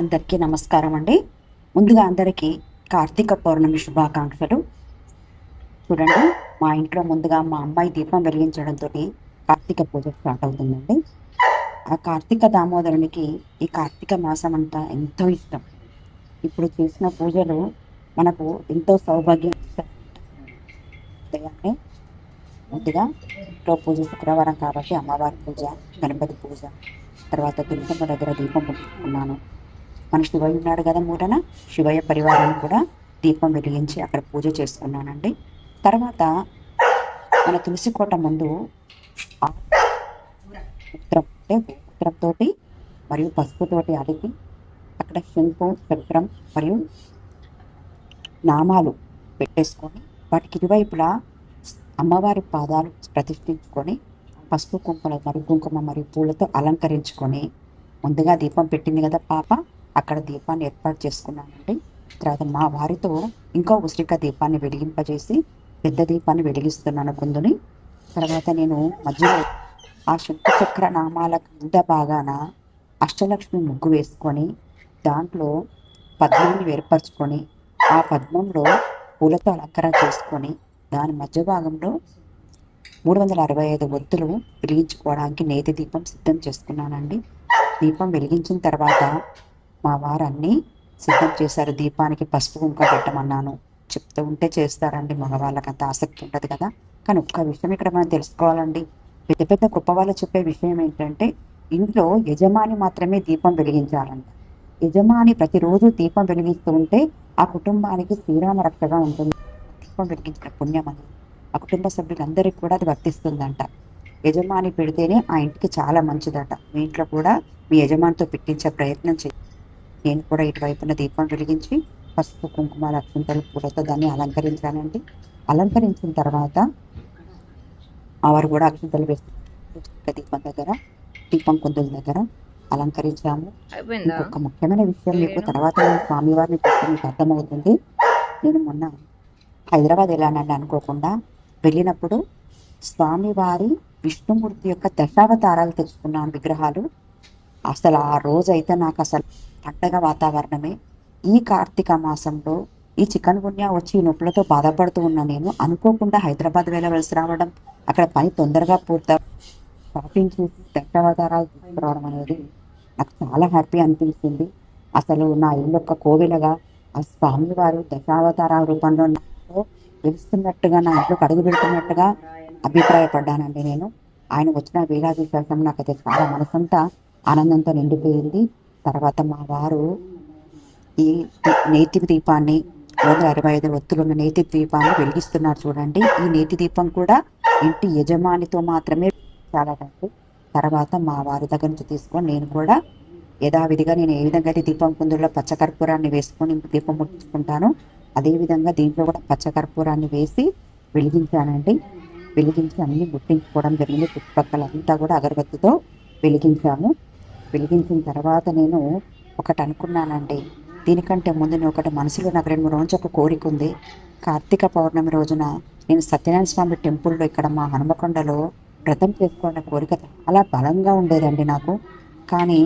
అందరికీ నమస్కారం అండి. ముందుగా అందరికీ కార్తీక పౌర్ణమి శుభాకాంక్షలు. చూడండి మా ఇంట్లో ముందుగా మా అమ్మాయి దీపం వెలిగించడంతో కార్తీక పూజ స్టార్ట్ అవుతుందండి. ఆ కార్తీక దామోదరునికి ఈ కార్తీక మాసం అంతా ఎంతో ఇష్టం. ఇప్పుడు చేసిన పూజలు మనకు ఎంతో సౌభాగ్యం ఉదయాన్నే ముందుగా ఇంట్లో పూజ శుక్రవారం కాబట్టి అమ్మవారి పూజ గణపతి పూజ తర్వాత దుర్గమ్మ దగ్గర దీపం ముట్టుకున్నాను మన శివయ్య ఉన్నాడు కదా మూడన శివయ్య పరివారాన్ని కూడా దీపం వెలిగించి అక్కడ పూజ చేసుకున్నానండి తర్వాత మన తులసి కోట ముందు మూత్రం అంటే మూత్రంతో మరియు పసుపుతోటి అలికి అక్కడ శంకు చక్రం మరియు నామాలు పెట్టేసుకొని వాటికి ఇరువైపులా అమ్మవారి పాదాలు ప్రతిష్ఠించుకొని పసుపు కుంకుమ మరియు కుంకుమ మరియు పూలతో అలంకరించుకొని ముందుగా దీపం పెట్టింది కదా పాప. అక్కడ దీపాన్ని ఏర్పాటు చేసుకున్నానండి. తర్వాత మా వారితో ఇంకో ఉసిరిక దీపాన్ని వెలిగింపజేసి పెద్ద దీపాన్ని వెలిగిస్తున్నాను కుందుని. తర్వాత నేను మధ్యలో ఆ శంకు నామాల కింద భాగాన అష్టలక్ష్మి ముగ్గు వేసుకొని దాంట్లో పద్మాన్ని ఏర్పరచుకొని ఆ పద్మంలో పూలతో అలంకరణ చేసుకొని దాని మధ్య భాగంలో మూడు వందల అరవై ఐదు ఒత్తులు వెలిగించుకోవడానికి నేతి దీపం సిద్ధం చేసుకున్నానండి. దీపం వెలిగించిన తర్వాత మా వారు అన్నీ సిద్ధం చేశారు. దీపానికి పసుపు కుంక పెట్టమన్నాను. చెప్తూ ఉంటే చేస్తారండి. మగవాళ్ళకి అంత ఆసక్తి ఉంటుంది కదా. కానీ ఒక్క విషయం ఇక్కడ మనం తెలుసుకోవాలండి. పెద్ద పెద్ద గొప్ప వాళ్ళు చెప్పే విషయం ఏంటంటే ఇంట్లో యజమాని మాత్రమే దీపం వెలిగించాలంట. యజమాని ప్రతిరోజు దీపం వెలిగిస్తూ ఉంటే ఆ కుటుంబానికి శ్రీరామ రక్షగా ఉంటుంది. దీపం వెలిగించిన పుణ్యం అనేది ఆ కుటుంబ సభ్యులందరికీ కూడా అది వర్తిస్తుందంట. యజమాని పెడితేనే ఆ ఇంటికి చాలా మంచిదట. మీ ఇంట్లో కూడా మీ యజమానితో పెట్టించే ప్రయత్నం చేయండి నేను కూడా ఇటువైపున దీపం వెలిగించి పసుపు కుంకుమ లక్ష్మీతలు పూలతో దాన్ని అలంకరించానండి. అలంకరించిన తర్వాత ఆవారు కూడా అక్షింతలు వేస్తారు దీపం దగ్గర దీపం కుందుల దగ్గర అలంకరించాము. ఇంకొక ముఖ్యమైన విషయం మీకు తర్వాత నేను స్వామివారిని చూస్తే మీకు అర్థమవుతుంది. నేను మొన్న హైదరాబాద్ వెళ్ళానండి అనుకోకుండా. వెళ్ళినప్పుడు స్వామివారి విష్ణుమూర్తి యొక్క దశావతారాలు తెచ్చుకున్నాను విగ్రహాలు. అసలు ఆ రోజు అయితే నాకు అసలు పండగ వాతావరణమే. ఈ కార్తీక మాసంలో ఈ చికెన్ గున్యా వచ్చి ఈ నొప్పులతో బాధపడుతూ ఉన్న నేను అనుకోకుండా హైదరాబాద్ వెళ్ళవలసి రావడం అక్కడ పని తొందరగా పూర్త షాపింగ్ చేసి దశావతారాలు తీసుకురావడం అనేది నాకు చాలా హ్యాపీ అనిపించింది అసలు నా ఇల్లు ఒక కోవిలగా ఆ స్వామివారు దశావతార రూపంలో నాతో వెలుస్తున్నట్టుగా నా ఇంట్లోకి అడుగు పెడుతున్నట్టుగా అభిప్రాయపడ్డానండి నేను. ఆయన వచ్చిన వేలా విశ్వాసం నాకైతే చాలా మనసంతా ఆనందంతో నిండిపోయింది. తర్వాత మా వారు ఈ నేతి దీపాన్ని వందల అరవై ఐదు ఒత్తులున్న నేతి దీపాన్ని వెలిగిస్తున్నారు చూడండి. ఈ నేతి దీపం కూడా ఇంటి యజమానితో మాత్రమే చాలండి తర్వాత మా వారి దగ్గర నుంచి తీసుకొని నేను కూడా యథావిధిగా నేను ఏ విధంగా అయితే దీపం కుందుల్లో పచ్చకర్పూరాన్ని వేసుకొని దీపం ముట్టించుకుంటాను అదేవిధంగా దీంట్లో కూడా పచ్చకర్పూరాన్ని వేసి వెలిగించానండి. వెలిగించి అన్ని ముట్టించుకోవడం జరిగింది. చుట్టుపక్కల అంతా కూడా అగరబత్తితో వెలిగించాము. వెలిగించిన తర్వాత నేను ఒకటి అనుకున్నానండి. దీనికంటే ముందు నేను ఒకటి మనసులో నాకు రెండు మూడు రోజు ఒక కోరిక ఉంది. కార్తీక పౌర్ణమి రోజున నేను సత్యనారాయణ స్వామి టెంపుల్లో ఇక్కడ మా హనుమకొండలో వ్రతం చేసుకోవాలనే కోరిక చాలా బలంగా ఉండేదండి నాకు. కానీ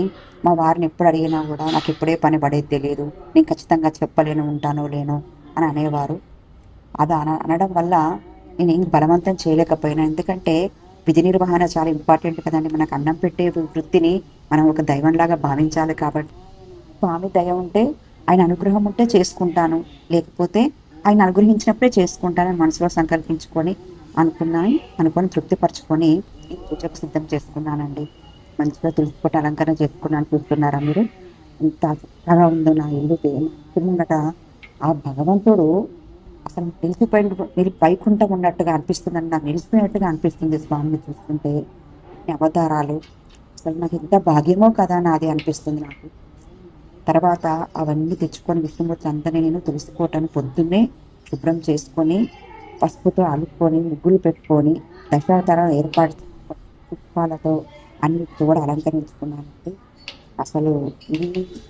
మా వారిని ఎప్పుడు అడిగినా కూడా నాకు ఇప్పుడే పని పడేది తెలియదు నేను ఖచ్చితంగా చెప్పలేను ఉంటానో లేనో అని అనేవారు. అది అన అనడం వల్ల నేను ఏం బలవంతం చేయలేకపోయినా. ఎందుకంటే విధి నిర్వహణ చాలా ఇంపార్టెంట్ కదండి. మనకు అన్నం పెట్టే వృత్తిని మనం ఒక దైవంలాగా భావించాలి కాబట్టి. స్వామి దయ ఉంటే ఆయన అనుగ్రహం ఉంటే చేసుకుంటాను. లేకపోతే ఆయన అనుగ్రహించినప్పుడే చేసుకుంటానని మనసులో సంకల్పించుకొని అనుకున్నాను అనుకొని తృప్తిపరచుకొని ఈ పూజకు సిద్ధం చేసుకున్నానండి. మంచిగా తులసిపోట అలంకరణ చేసుకున్నాను. చూస్తున్నారా మీరు? ఎంత చక్కగా ఉందో నా ఇల్లు. నా ఆ భగవంతుడు అసలు నిలిచిపోయిన నిలి వైకుంఠం ఉన్నట్టుగా అనిపిస్తుందని నాకు నిలిచిపోయినట్టుగా అనిపిస్తుంది స్వామిని చూస్తుంటే. అవతారాలు. అసలు నాకు ఎంత భాగ్యమో కదా నాది అనిపిస్తుంది నాకు. తర్వాత అవన్నీ తెచ్చుకొని విష్ణుమూర్తి అందరినీ నేను తులసికోటను పొద్దున్నే శుభ్రం చేసుకొని పసుపుతో అలుక్కొని ముగ్గులు పెట్టుకొని దశావతారం ఏర్పాటు పుష్పాలతో అన్ని కూడా అలంకరించుకున్నానండి. అసలు ఇది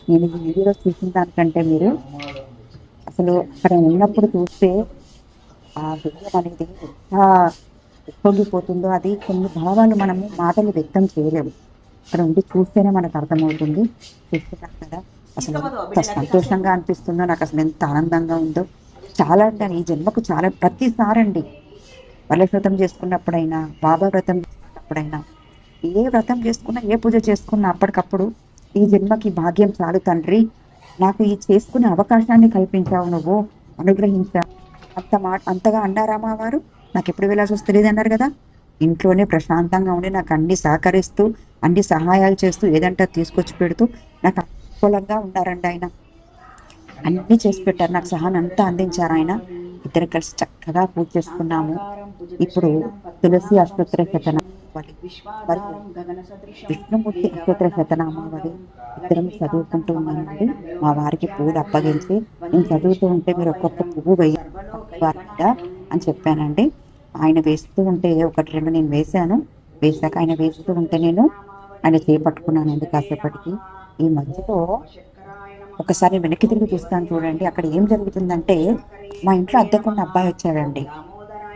నేను ఈ వీడియోలో చూసిన దానికంటే మీరు అసలు అక్కడ ఉన్నప్పుడు చూస్తే ఆ హృదయం అనేది ఎంత ఉప్పొంగిపోతుందో అది కొన్ని భావాలు మనము మాటలు వ్యక్తం చేయలేము. అక్కడ ఉండి చూస్తేనే మనకు అర్థమవుతుంది. చూస్తున్నాం కదా అసలు ఎంత సంతోషంగా అనిపిస్తుందో నాకు అసలు ఎంత ఆనందంగా ఉందో. చాలా అంటే ఈ జన్మకు చాలా ప్రతిసారి అండి వరల వ్రతం చేసుకున్నప్పుడైనా బాబా వ్రతం చేసుకున్నప్పుడైనా ఏ వ్రతం చేసుకున్నా ఏ పూజ చేసుకున్నా అప్పటికప్పుడు ఈ జన్మకి భాగ్యం చాలు తండ్రి. నాకు ఈ చేసుకునే అవకాశాన్ని కల్పించావు నువ్వు అనుగ్రహించావు అంత మా అంతగా అన్నారా మా వారు? నాకు ఎప్పుడు వెళ్ళాల్సి వస్తలేదు అన్నారు కదా. ఇంట్లోనే ప్రశాంతంగా ఉండి నాకు అన్ని సహకరిస్తూ అన్ని సహాయాలు చేస్తూ ఏదంటే తీసుకొచ్చి పెడుతూ నాకు అనుకూలంగా ఉన్నారండి ఆయన. అన్ని చేసి పెట్టారు. నాకు సహాయం అంతా అందించారు ఆయన. ఇద్దరు కలిసి చక్కగా పూజ చేసుకున్నాము. ఇప్పుడు తులసి అష్టోత్తర శతనామావళి విష్ణుమూర్తి అష్టోత్తర శతనామావళి. ఇద్దరం చదువుకుంటూ ఉన్నామండి మా వారికి పూలు అప్పగించి నేను చదువుతూ ఉంటే మీరు ఒక్కొక్క పువ్వు వేయాలి అని చెప్పానండి. ఆయన వేస్తూ ఉంటే ఒకటి రెండు నేను వేశాను. వేశాక ఆయన వేస్తూ ఉంటే నేను ఆయన చేపట్టుకున్నానండి కాసేపటికి. ఈ మధ్యలో ఒకసారి వెనక్కి తిరిగి చూస్తాను చూడండి. అక్కడ ఏం జరుగుతుందంటే మా ఇంట్లో అద్దెకున్న అబ్బాయి వచ్చాడండి.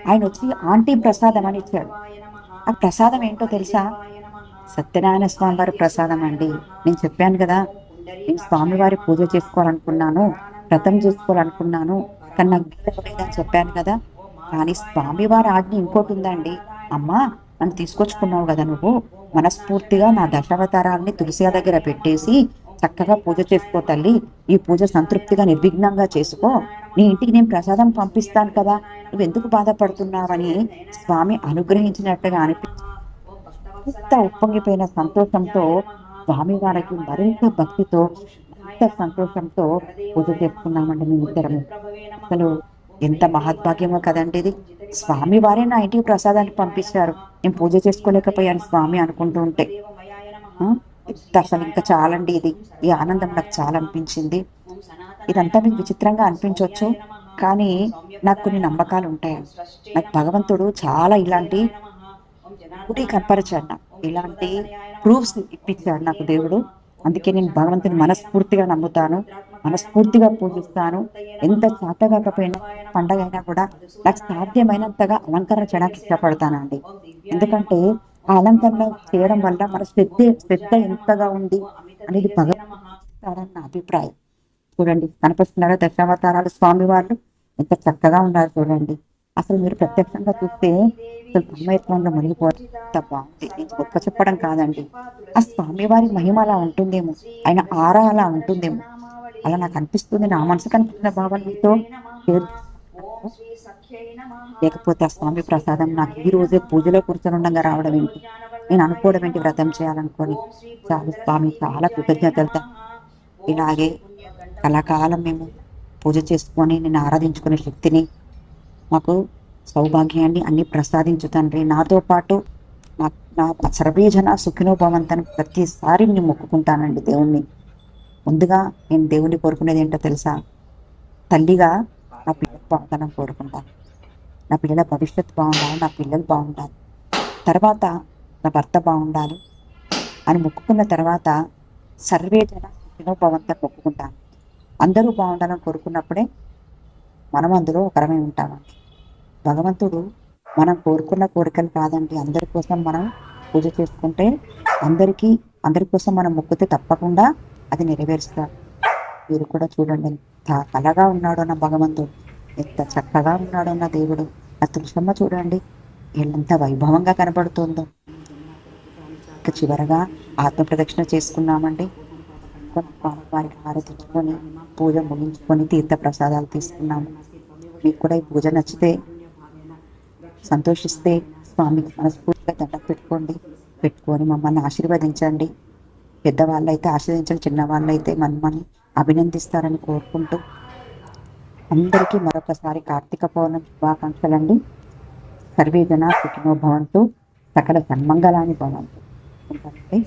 ఆయన వచ్చి ఆంటీ ప్రసాదం అని ఇచ్చాడు. ఆ ప్రసాదం ఏంటో తెలుసా? సత్యనారాయణ స్వామి వారి ప్రసాదం అండి. నేను చెప్పాను కదా నేను స్వామివారి పూజ చేసుకోవాలనుకున్నాను వ్రతం చేసుకోవాలనుకున్నాను కానీ నాకు వీలవ్వలేదని చెప్పాను కదా. కానీ స్వామివారి ఆజ్ఞ ఇంకోటి ఉందండి. అమ్మా నన్ను తీసుకొచ్చుకున్నావు కదా నువ్వు. మనస్ఫూర్తిగా నా దశావతారాల్ని తులసి దగ్గర పెట్టేసి చక్కగా పూజ చేసుకో తల్లి. ఈ పూజ సంతృప్తిగా నిర్విఘ్నంగా చేసుకో. నీ ఇంటికి నేను ప్రసాదం పంపిస్తాను కదా. నువ్వు ఎందుకు బాధపడుతున్నావని స్వామి అనుగ్రహించినట్టుగా అనిపి ఎంత ఉప్పొంగిపోయిన సంతోషంతో స్వామి వారికి మరింత భక్తితో ఎంత సంతోషంతో పూజ చేసుకున్నామండి మేము ఇద్దరము. అసలు ఎంత మహద్భాగ్యమో కదండి ఇది. స్వామి వారే నా ఇంటికి ప్రసాదాన్ని పంపించారు నేను పూజ చేసుకోలేకపోయాను స్వామి అనుకుంటూ ఉంటే. అసలు ఇంకా చాలండి. ఇది ఈ ఆనందం నాకు చాలా అనిపించింది. ఇదంతా మీకు విచిత్రంగా అనిపించవచ్చు కానీ నాకు కొన్ని నమ్మకాలు ఉంటాయి. నాకు భగవంతుడు చాలా ఇలాంటి గుడి కనపరిచాడు నాకు. ఇలాంటి ప్రూఫ్స్ ఇప్పించాడు నాకు దేవుడు. అందుకే నేను భగవంతుని మనస్ఫూర్తిగా నమ్ముతాను. మనస్ఫూర్తిగా పూజిస్తాను. ఎంత చేతగాకపోయినా పండగ అయినా కూడా నాకు సాధ్యమైనంతగా అలంకరణ చేయడానికి ఇష్టపడతానండి. ఎందుకంటే అలంకరణ చేయడం వల్ల మన శ్రద్ధ శ్రద్ధ ఎంతగా ఉంది అనేది భగవంతుని నా అభిప్రాయం. చూడండి కనిపిస్తున్నారా దశావతారాలు స్వామి వాళ్ళు ఎంత చక్కగా ఉన్నారు చూడండి. అసలు మీరు ప్రత్యక్షంగా చూస్తే అసలు బ్రహ్మయత్వంలో మునిగిపోవడం ఎంత బాగుంది. నేను గొప్ప చెప్పడం కాదండి. ఆ స్వామివారి మహిమ అలా ఉంటుందేమో. ఆయన ఆరా అలా ఉంటుందేమో. అలా నాకు అనిపిస్తుంది. నా మనసు కనిపిస్తున్న భావన మీతో లేకపోతే ఆ స్వామి ప్రసాదం నాకు ఈ రోజే పూజలో కూర్చొని ఉండగా రావడం ఏంటి? నేను అనుకోవడం ఏంటి వ్రతం చేయాలనుకోని? చాలు స్వామి చాలా కృతజ్ఞతలతో ఇలాగే కళాకాలం మేము పూజ చేసుకొని నేను ఆరాధించుకునే శక్తిని మాకు సౌభాగ్యాన్ని అన్ని ప్రసాదించు తండ్రి. నాతో పాటు నా నా సర్వేజన సుఖినో ప్రతిసారి నేను మొక్కుకుంటానండి దేవుణ్ణి. ముందుగా నేను దేవుణ్ణి కోరుకునేది ఏంటో తెలుసా? తల్లిగా నా కోరుకుంటాను. నా పిల్లల భవిష్యత్తు బాగుండాలి నా పిల్లలు బాగుండాలి. తర్వాత నా భర్త బాగుండాలి అని మొక్కుకున్న తర్వాత సర్వే జన సుఖినో మొక్కుకుంటాను. అందరూ బాగుండాలని కోరుకున్నప్పుడే మనం అందులో ఒకరమే ఉంటామండి భగవంతుడు మనం కోరుకున్న కోరికలు కాదండి. అందరి కోసం మనం పూజ చేసుకుంటే అందరికీ అందరి కోసం మనం మొక్కితే తప్పకుండా అది నెరవేరుస్తారు మీరు కూడా చూడండి ఎంత కలగా ఉన్నాడో నా భగవంతుడు. ఎంత చక్కగా ఉన్నాడో నా దేవుడు. ఆ తులసమ్మ చూడండి ఎంత వైభవంగా కనబడుతుందో. ఇక చివరగా ఆత్మ ప్రదక్షిణ చేసుకున్నామండి. వారికి హారతించుకొని పూజ ముగించుకొని తీర్థ ప్రసాదాలు తీసుకున్నాము. మీకు కూడా ఈ పూజ నచ్చితే సంతోషిస్తే స్వామికి మనస్ఫూర్తిగా దండం పెట్టుకోండి. పెట్టుకొని మమ్మల్ని ఆశీర్వదించండి. పెద్దవాళ్ళు అయితే ఆశీర్వదించండి చిన్నవాళ్ళు అయితే మమ్మల్ని అభినందిస్తారని కోరుకుంటూ అందరికీ మరొకసారి కార్తీక పౌర్ణమి శుభాకాంక్షలండి. సర్వే జన సుఖినో భవంతు సకల సన్మంగళాన్ని భవంతు. ఉంటానండి.